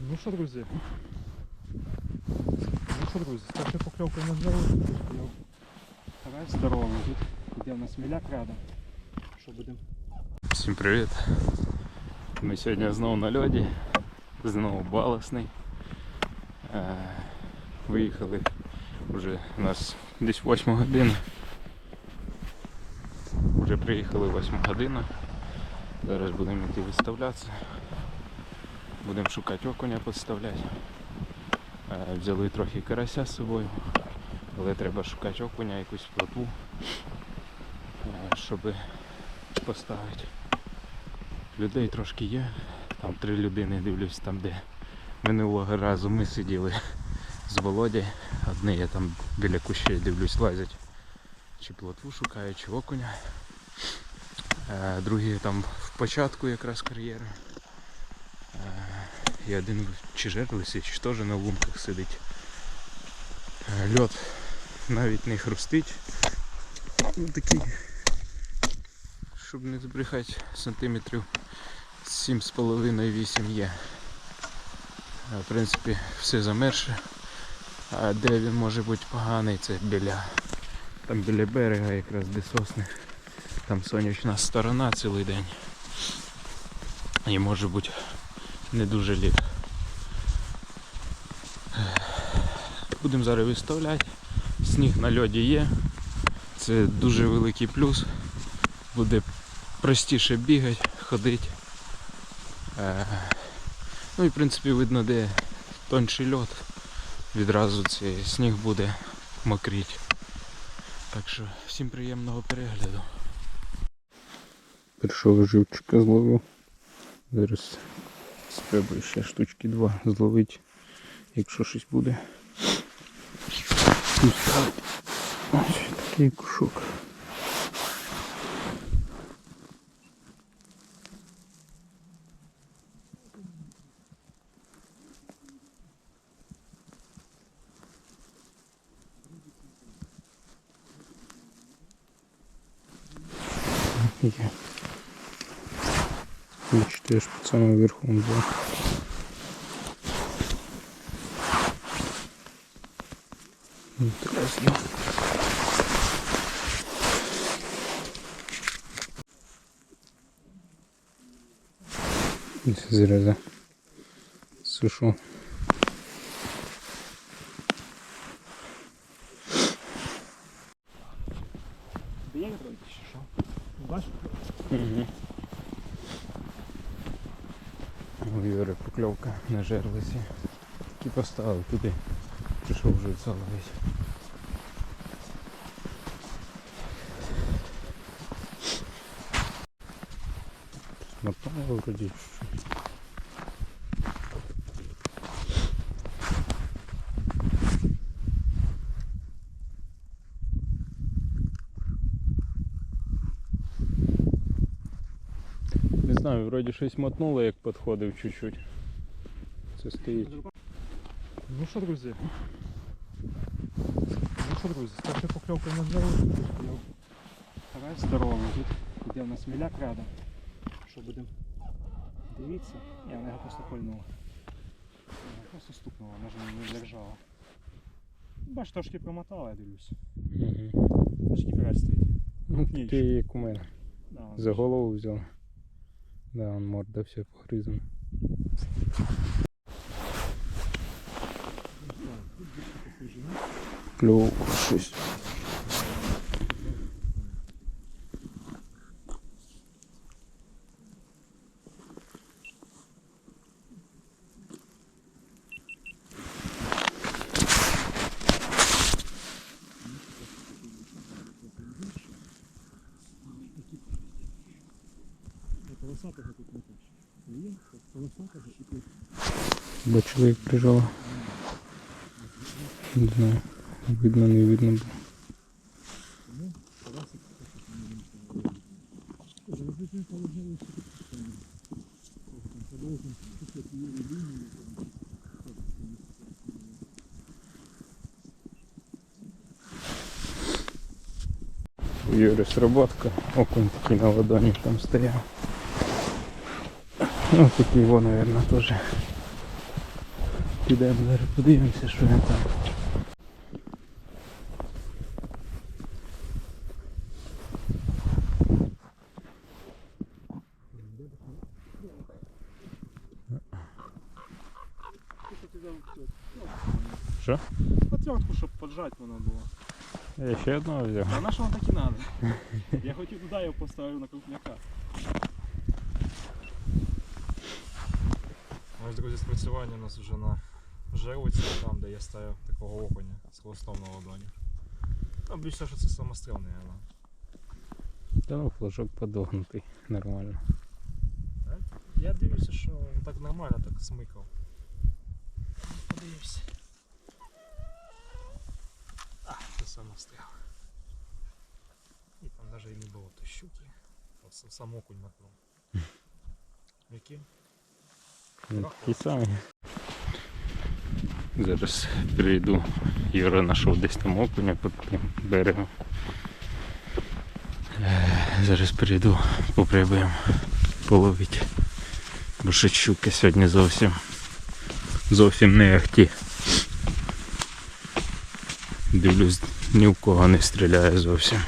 Ну що, друзі? Ну що, друзі, старша покльовка на здоров'я. Карась здоровий. Тут іде у нас міляк рядом. Що будемо? Всім привіт! Ми сьогодні знову на льоді, знову баласний. Е, Виїхали вже у нас десь 8 година. Вже приїхали 8 година. Зараз будемо йти виставлятися. Будемо шукати окуня підставляти. Е, Взяли трохи карася з собою, але треба шукати окуня, якусь плотву, е, щоб поставити. Людей трошки є. Там три людини дивлюсь там, де минулого разу ми сиділи з Володя. Одні я там біля кущей дивлюсь, лазять. Чи плотву шукають, чи окуня. Е, Другі там в початку якраз кар'єри. Е, І один чи жерлисий, чи теж на лунках сидить. Е, Льот навіть не хрустить. Ну, такий щоб не збрехати, сантиметрів 7,5-8 є. В принципі, все замерше. А де він може бути поганий, це біля, там біля берега якраз де сосни. Там сонячна сторона цілий день. І може бути не дуже лід. Будемо зараз виставляти. Сніг на льоді є. Це дуже великий плюс буде простіше бігати, ходити. Е, ну і в принципі видно, де тонший льот. Відразу цей сніг буде мокріть. Так що всім приємного перегляду. Першого живчика зловив. Зараз спробую ще штучки два зловити, якщо щось буде. Ось такий кушок. Є. Бачите, аж під самим верхом був. Ну, Зараз я. Зря за сушу. Де я відповідь, чи що? Бачиш? Угу. У Юри покльовка на жерлиці. І поставив туди. Прийшов вже заловить. Мотало вроді. що. Не знаю, вроді щось мотнуло, як підходив чуть-чуть. Це стоїть. Ну що, друзі? Ну що, друзі, старша покльовка на здоров'я. Карась здоровий. Тут іде у нас міляк рядом. Що будемо? Дивіться. Я вона його просто пальнула. Вона Просто стукнула, може не держала. Бач, трошки промотала, я дивлюсь. Угу. Трошки карась стоїть. Ну, такий як у мене. Да, За голову взяв. Да, он морда вся погризана. Клюв щось. Полосатого тут не хоче. Є, полосатого і тут. Бачили, як прижало. Не знаю. Видно, не видно було. Тому Тарасик Вже ви положили, що тут пустимо. Там продовжимо шукати її лінію. У Юри сработка. Окунь такий на ладоні там стояв. Ну, тут його, наверное, тоже Підемо зараз подивимося, що він там. Що? Отвертку, щоб поджати воно було. Я ще одного взяв. А на що вам так і надо? Я хотів туди його поставив на крупняка. Ось друзі, спрацювання у нас вже на жерлиці, там де я ставив такого окуня з хвостом на ладоні. Там більше, що це самостріл, наверное. Та ну, флажок подогнутий, нормально. Я дивлюся, що так нормально так смикав. Подивився. А, це самостріл. І там навіть і не було то щуки. Просто сам окунь макнув. Які? Ті самі. Зараз прийду. Юра знайшов десь там окуня під тим берегом. Е, Зараз прийду, попробуємо половити. Бо щуки сьогодні зовсім зовсім не ахті. Дивлюсь, ні в кого не стріляє зовсім.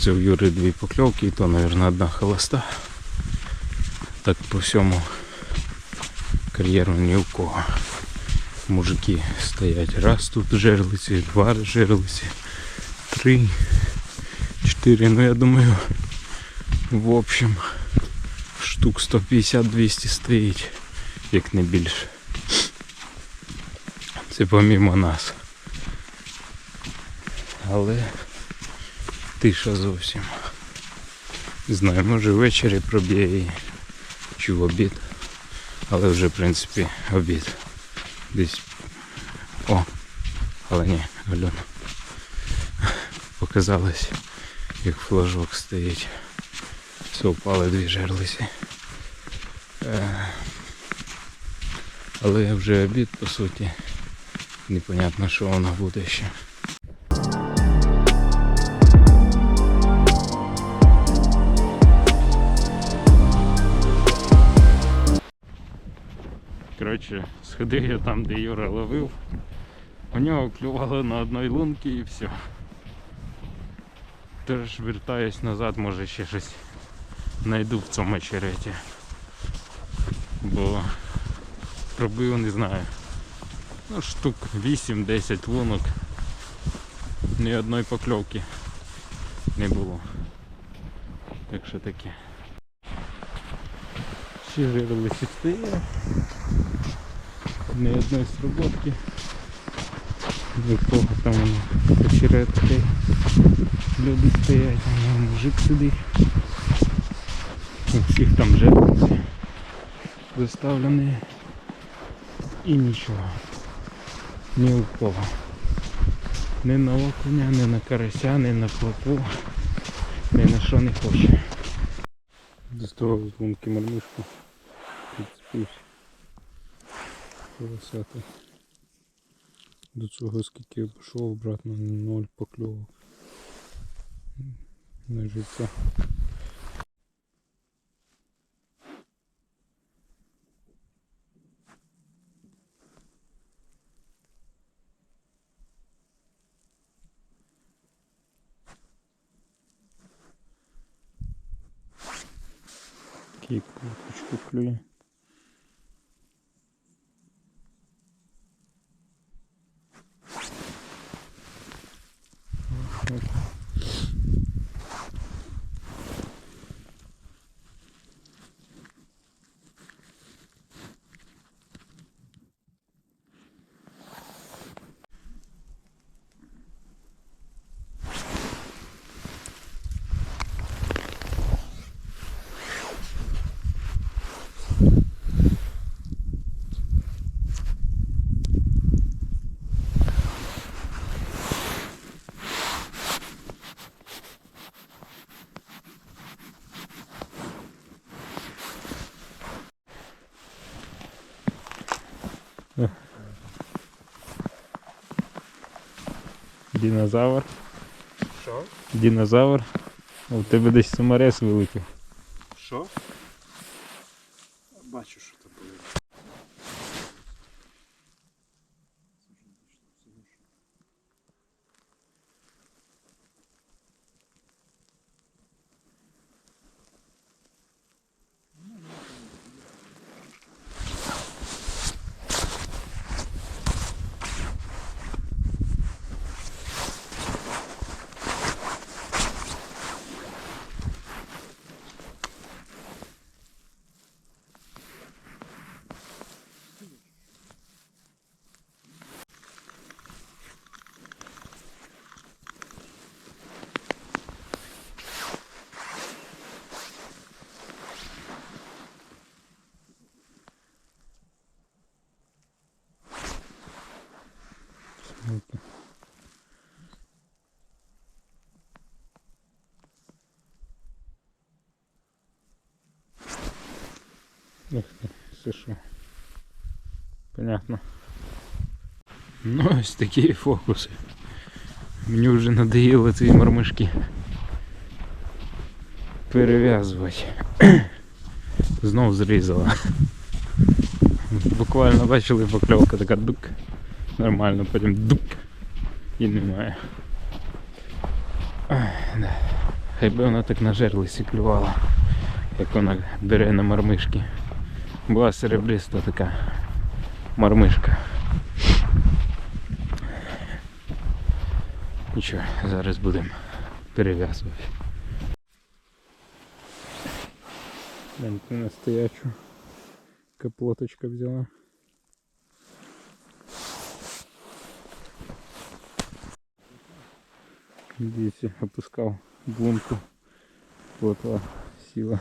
Це в Юри дві покльовки, і то, мабуть, одна холоста. Так по всьому кар'єру ні в кого. Мужики стоять. Раз тут жерлиці, два жерлиці, три, чотири. Ну я думаю, в общем, штук 150-200 стоїть, як не більше. Це помімо нас. Але тиша зовсім. Не знаю, може ввечері проб'є її чи в обід. Але вже в принципі обід. Десь. О! Але ні, Альона. Показалось, як флажок стоїть. Все впали дві жерлиці. Е, Але вже обід по суті. Непонятно, що воно буде ще. Коротше, сходив я там, де Юра ловив. У нього клювало на одній лунці і все. Тож вертаюсь назад, може ще щось знайду в цьому очереті. Бо пробив, не знаю. Ну, штук 8-10 лунок. Ні одної покльовки не було. Так що таке. Ще жирилися стоїть. Ні одної сработки. Нікого там воно очеретки. Люди стоять, воно мужик сидить. У всіх там жертвці заставлені. І нічого. Ні у кого. Ні на окуня, ні на карася, ні на плотву. Ні на що не хоче. До того з лунки мармишку підцепився. До цього скільки пішов обратно, ноль покльовок. На життя. agree Динозавр. Що? Динозавр. У тебе десь саморез вилетів. Що? Бачу, що там було. Ух ти, все що. Понятно. Ну, ось такі фокуси. Мені вже надоїло ці мормишки перев'язувати. Знов зрізала. Буквально бачили покльовка така дук. Нормально, потім дук. І немає. Хай би вона так на жерлисі клювала, як вона бере на мармишки. Була серебриста така мармишка. Нічого, зараз будемо перев'язувати. Гляньте на стоячу. Каплоточка взяла. Дивіться, опускав блунку. Плотва сіла.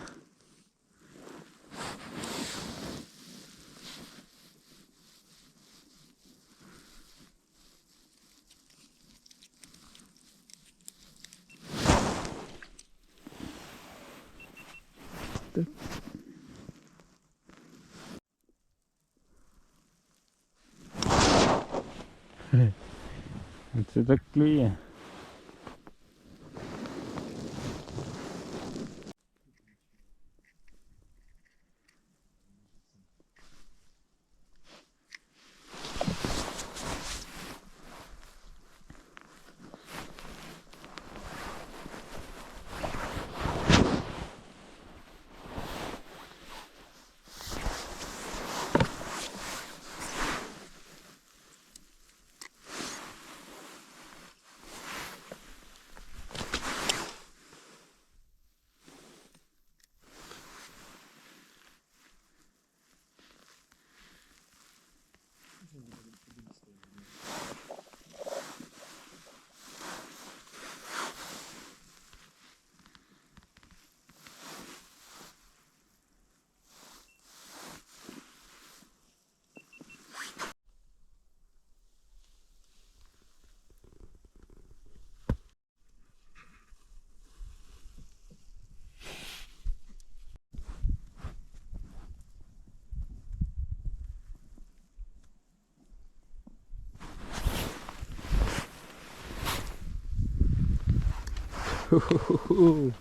Ху-ху-ху.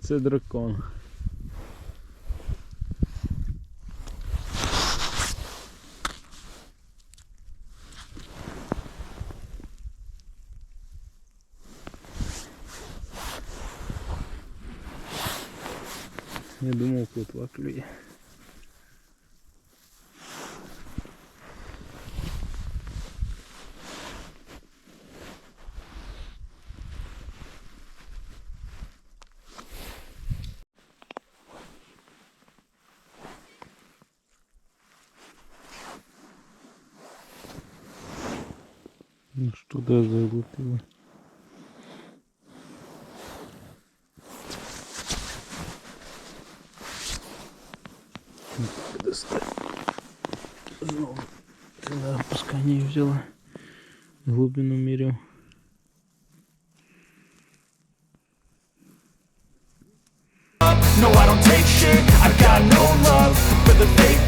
Це дракон. Я думав, плотва клює. Ну что да, заглотила. Достать. Знову це на опусканні взяла. Глибину міряв. No, I don't take shit. I've got no love for the fakeness.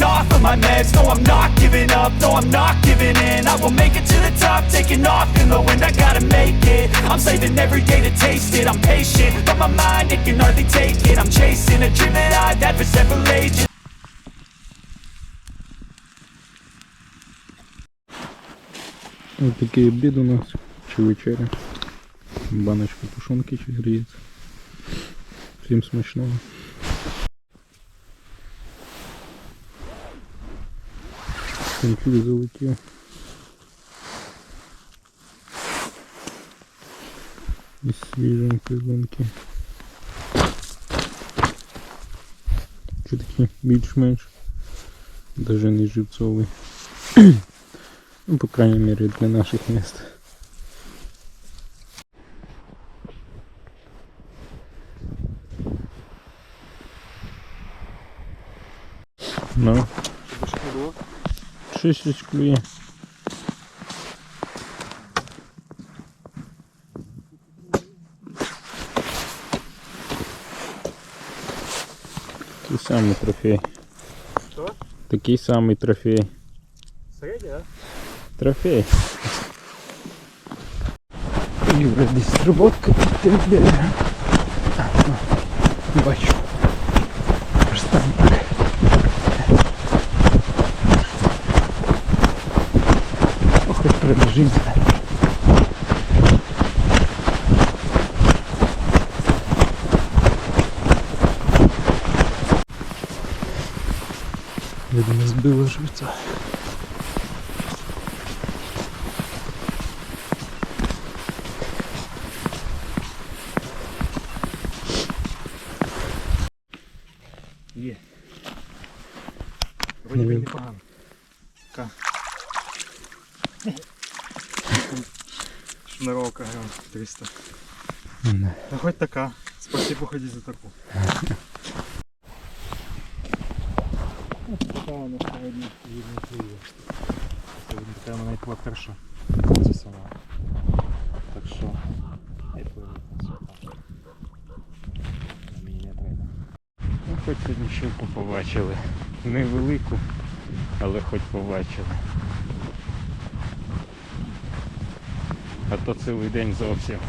one day, going off of my meds. No, I'm not giving up, no, I'm not giving in. I will make it to the top, taking off in the wind. I gotta make it. I'm saving every day to taste it. I'm patient, but my mind, it can hardly take it. I'm chasing a dream that I've had for several ages. Ось такий обід у нас чи вечеря. Баночка тушонки чи гріється. Всім смачного. Конфлікт залетів. Із свіженької лунки. Чи такий більш-менш. Даже не живцовий. ну, по крайней мере, для наших мест. Щось клює. Такий самий трофей. Що? Такий самий трофей. Середня, а? Трофей. Юра дистрибутка під тебе. Бачу. Пробіжимося. Видно, збило живця. Є. Вроді би Мгм. непогано. Така. Шнуровка грам 300. Не. Ну хоть така. Спасибо ході за таку. Така вона сьогодні видно клює. Сьогодні така вона як перша. Так що. Не. Ну, хоч сьогодні щуку побачили. Невелику, але хоч побачили. А то цілий день зовсім.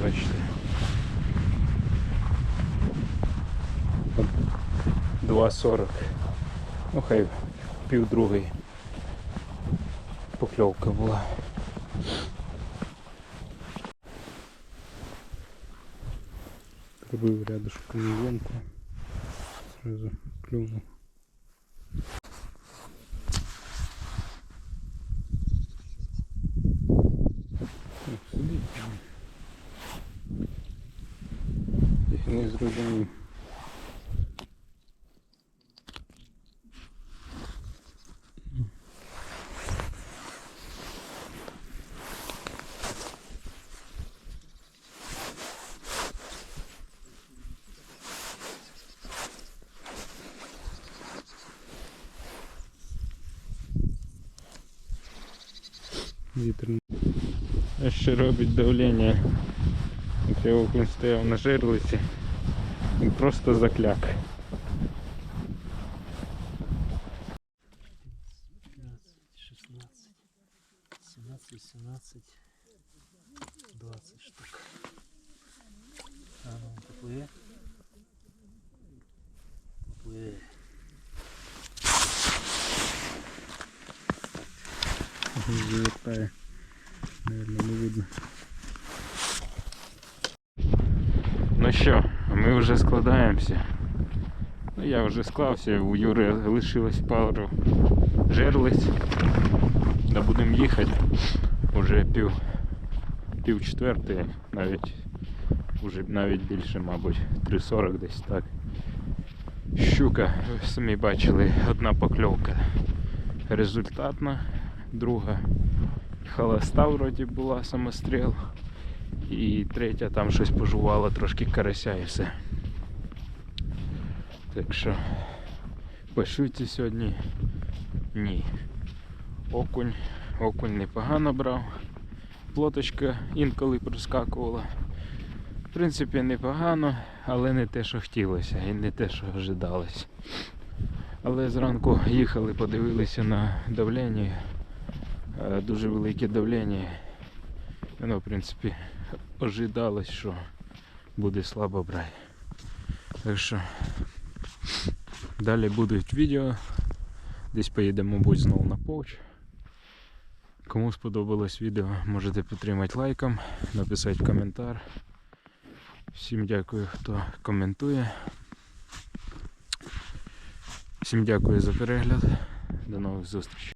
Нічого. Це бачите. От 2.40. Ну хай пів другої покльовка була. Пробив рядышком івонку. Сразу клюнув. Ще робить давлення. Окунь стояв на жерлиці. Він просто закляк. 16, 17, 18, 20 штук. А ну, поплыє. Поплыє. Завертає. Наверное, не видно. Ну що, ми вже складаємося. Ну я вже склався, у Юри лишилось пару жерлиць. Да будемо їхати. Уже пів, пів четвертої, навіть уже навіть більше, мабуть, 3.40 десь так. Щука, ви самі бачили, одна покльовка результатна, друга холоста вроді була самостріл. І третя там щось пожувала трошки карася і все. Так що щуці сьогодні ні. Окунь, окунь непогано брав. Плоточка інколи проскакувала. В принципі, непогано, але не те, що хотілося, і не те, що ожидалось. Але зранку їхали, подивилися на давлення. Е, Дуже велике давлення. Воно, в принципі, ожидалось, що буде слабо брати. Так що далі будуть відео. Десь поїдемо, мабуть, знову на поуч. Кому сподобалось відео, можете підтримати лайком, написати коментар. Всім дякую, хто коментує. Всім дякую за перегляд. До нових зустрічей.